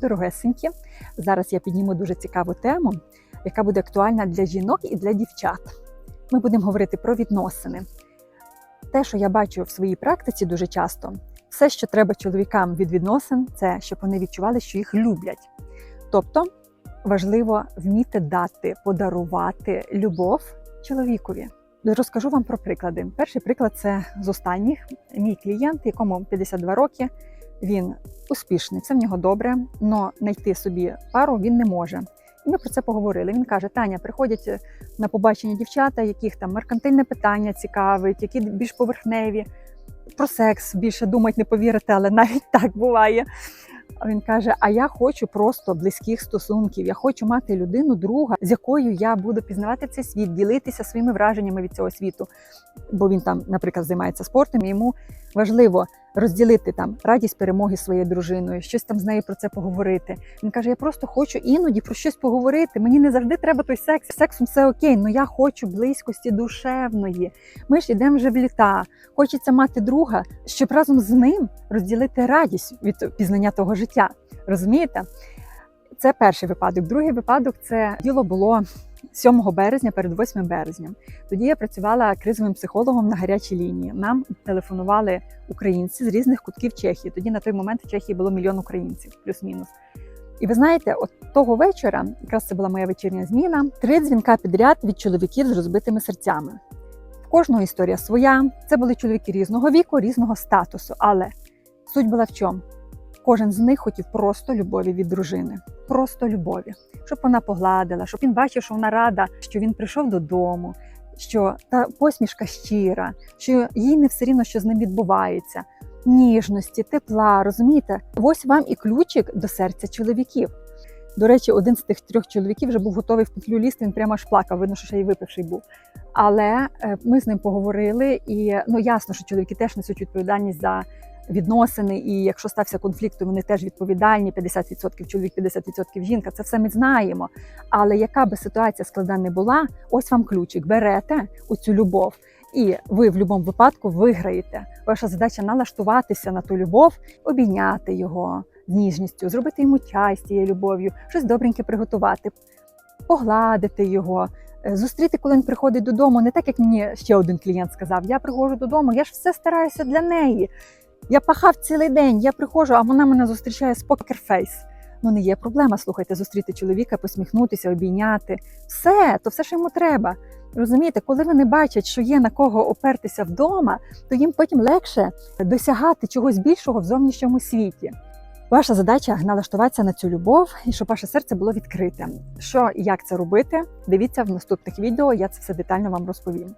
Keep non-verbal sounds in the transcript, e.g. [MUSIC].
Дорогесенькі, зараз я підніму дуже цікаву тему, яка буде актуальна для жінок і для дівчат. Ми будемо говорити про відносини. Те, що я бачу в своїй практиці дуже часто, все, що треба чоловікам від відносин, це щоб вони відчували, що їх люблять. Тобто важливо вміти дати, подарувати любов чоловікові. Розкажу вам про приклади. Перший приклад це з останніх. Мій клієнт, якому 52 роки, він успішний, все в нього добре, але знайти собі пару він не може. І ми про це поговорили. Він каже: Таня, приходять на побачення дівчата, яких там меркантильне питання цікавить, які більш поверхневі, про секс більше думать, не повірите, але навіть [LAUGHS] так буває. Він каже: А я хочу просто близьких стосунків. Я хочу мати людину, друга, з якою я буду пізнавати цей світ, ділитися своїми враженнями від цього світу. Бо він там, наприклад, займається спортом, і йому важливо розділити там радість перемоги своєю дружиною, щось там з нею про це поговорити. Він каже: Я просто хочу іноді про щось поговорити. Мені не завжди треба той секс. Сексом все окей, але я хочу близькості душевної. Ми ж йдемо вже в літа. Хочеться мати друга, щоб разом з ним розділити радість від пізнання того життя. Розумієте? Це перший випадок. Другий випадок це діло було 7 березня перед 8 березням. Тоді я працювала кризовим психологом на гарячій лінії. Нам телефонували українці з різних кутків Чехії. Тоді на той момент в Чехії було мільйон українців, плюс-мінус. І ви знаєте, от того вечора, якраз це була моя вечірня зміна, три дзвінка підряд від чоловіків з розбитими серцями. В кожного історія своя. Це були чоловіки різного віку, різного статусу. Але суть була в чому? Кожен з них хотів просто любові від дружини, просто любові, щоб вона погладила, щоб він бачив, що вона рада, що він прийшов додому, що та посмішка щира, що їй не все рівно, що з ним відбувається, ніжності, тепла. Розумієте, ось вам і ключик до серця чоловіків. До речі, один з тих трьох чоловіків вже був готовий в петлю лізти, він прямо аж плакав, видно, що ще й випивший був. Але е, ми з ним поговорили, і ну ясно, що чоловіки теж несуть відповідальність за відносини, і якщо стався конфлікт, то вони теж відповідальні. 50% чоловік, 50% жінка. Це все ми знаємо. Але яка би ситуація складна не була, ось вам ключик. Берете оцю любов, і ви в будь-якому випадку виграєте. Ваша задача налаштуватися на ту любов, обійняти його ніжністю, зробити йому чай з цією любов'ю, щось добреньке приготувати, погладити його. е, Зустріти, коли він приходить додому, не так як мені ще один клієнт сказав: я приходжу додому, я ж все стараюся для неї. Я пахав цілий день, я приходжу, а вона мене зустрічає з покерфейс. Ну не є проблема, слухайте, зустріти чоловіка, посміхнутися, обійняти. Все, то все, що йому треба. Розумієте, коли вони бачать, що є на кого опертися вдома, то їм потім легше досягати чогось більшого в зовнішньому світі. Ваша задача налаштуватися на цю любов і щоб ваше серце було відкрите. Що і як це робити? Дивіться в наступних відео, я це все детально вам розповім.